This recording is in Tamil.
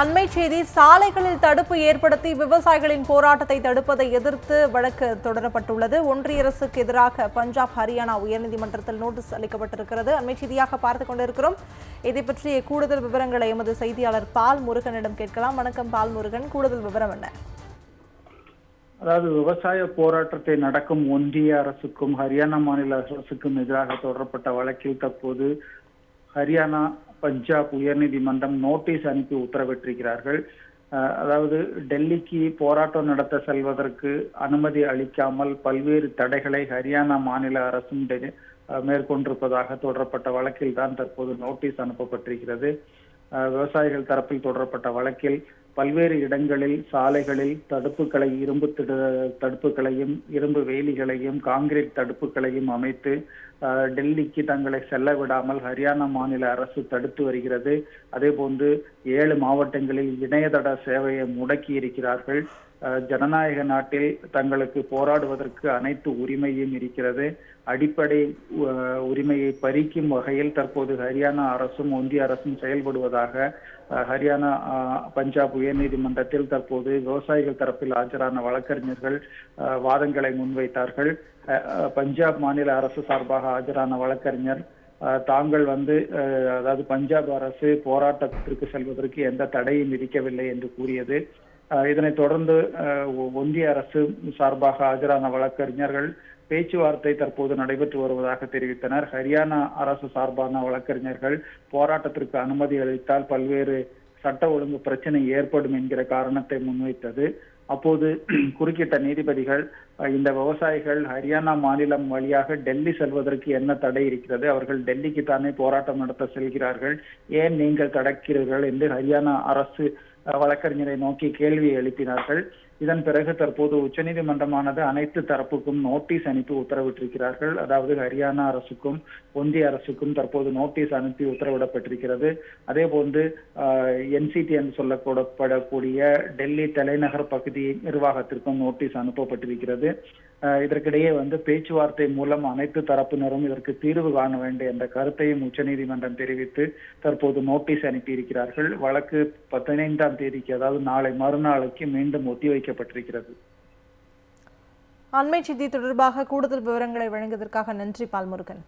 அண்மை செய்தி சாலைகளில் தடுப்பு ஏற்படுத்தி விவசாயிகளின் போராட்டத்தை தடுப்பதை எதிர்த்து வழக்கு தொடரப்பட்டுள்ளது. ஒன்றிய அரசுக்கு எதிராக பஞ்சாப் ஹரியானா உயர்நீதிமன்றத்தில் நோட்டீஸ் அளிக்கப்பட்டிருக்கிறது. அண்மை செய்தியாக பார்த்துக் கொண்டிருக்கிறோம். இதை பற்றிய கூடுதல் விவரங்களை எமது செய்தியாளர் பால் முருகனிடம் கேட்கலாம். வணக்கம் பால் முருகன். கூடுதல் விவரம் என்ன? அதாவது விவசாய போராட்டத்தை நடக்கும் ஒன்றிய அரசுக்கும் ஹரியானா மாநில அரசுக்கும் எதிராக தொடரப்பட்ட வழக்கில் தற்போது ஹரியானா பஞ்சாப் உயர்நீதிமன்றம் நோட்டீஸ் அனுப்பி உத்தரவிட்டிருக்கிறார்கள். அதாவது டெல்லிக்கு போராட்டம் நடத்த செல்வதற்கு அனுமதி அளிக்காமல் பல்வேறு தடைகளை ஹரியானா மாநில அரசும் மேற்கொண்டிருப்பதாக தொடரப்பட்ட வழக்கில் தான் தற்போது நோட்டீஸ் அனுப்பப்பட்டிருக்கிறது. அஹ் விவசாயிகள் தரப்பில் தொடரப்பட்ட வழக்கில் பல்வேறு இடங்களில் சாலைகளில் தடுப்புகளை இரும்பு திடு- தடுப்புகளையும் இரும்பு வேலிகளையும் காங்கிரீட் தடுப்புகளையும் அமைத்து அஹ், டெல்லிக்கு தங்களை செல்ல விடாமல் ஹரியானா மாநில அரசு தடுத்து வருகிறது. அதே போன்று ஏழு மாவட்டங்களில் இணையதட சேவையை முடக்கி இருக்கிறார்கள். ஜனநாயக நாட்டில் தங்களுக்கு போராடுவதற்கு அனைத்து உரிமையும் இருக்கிறது. அடிப்படை உரிமையை பறிக்கும் வகையில் தற்போது ஹரியானா அரசும் ஒன்றிய அரசும் செயல்படுவதாக ஹரியானா பஞ்சாப் உயர்நீதிமன்றத்தில் தற்போது விவசாயிகள் தரப்பில் ஆஜரான வழக்கறிஞர்கள் வாதங்களை முன்வைத்தார்கள். அஹ், அஹ், பஞ்சாப் மாநில அரசு சார்பாக ஆஜரான வழக்கறிஞர் தாங்கள் வந்து அதாவது பஞ்சாப் அரசு போராட்டத்திற்கு செல்வதற்கு எந்த தடையும் விதிக்கவில்லை என்று கூறியது. இதனைத் தொடர்ந்து ஒன்றிய அரசு சார்பாக ஆஜரான வழக்கறிஞர்கள் பேச்சுவார்த்தை தற்போது நடைபெற்று வருவதாக தெரிவித்தனர். ஹரியானா அரசு சார்பான வழக்கறிஞர்கள் போராட்டத்திற்கு அனுமதி அளித்தால் பல்வேறு சட்ட ஒழுங்கு பிரச்சனை ஏற்படும் என்கிற காரணத்தை முன்வைத்தது. அப்போது குறுக்கிட்ட நீதிபதிகள் அஹ், இந்த விவசாயிகள் ஹரியானா மாநிலம் வழியாக டெல்லி செல்வதற்கு என்ன தடை இருக்கிறது? அவர்கள் டெல்லிக்கு தானே போராட்டம் நடத்த செல்கிறார்கள். ஏன் நீங்கள் தடக்கிறீர்கள்? என்று ஹரியானா அரசு வழக்கறிஞரை நோக்கி கேள்வி எழுப்பினார்கள். இதன் பிறகு தற்போது உச்சநீதிமன்றமானது அனைத்து தரப்புக்கும் நோட்டீஸ் அனுப்பி உத்தரவிட்டிருக்கிறார்கள். அதாவது ஹரியானா அரசுக்கும் ஒன்றிய அரசுக்கும் தற்போது நோட்டீஸ் அனுப்பி உத்தரவிடப்பட்டிருக்கிறது. அதே போன்று என்சிடி என்று சொல்லப்படக்கூடிய டெல்லி தலைநகர் பகுதி நிர்வாகத்திற்கும் நோட்டீஸ் அனுப்பப்பட்டிருக்கிறது. இதற்கிடையே வந்து பேச்சுவார்த்தை மூலம் அனைத்து தரப்பினரும் இதற்கு தீர்வு காண வேண்டும் என்ற கருத்தையும் உச்சநீதிமன்றம் தெரிவித்து தற்போது நோட்டீஸ் அனுப்பியிருக்கிறார்கள். வழக்கு பதினைந்தாம் தேதிக்கு அதாவது நாளை மறுநாளைக்கு மீண்டும் ஒத்திவைக்கப்பட்டிருக்கிறது. அண்மை செய்தி தொடர்பாக கூடுதல் விவரங்களை வழங்குவதற்காக நன்றி பால்முருகன்.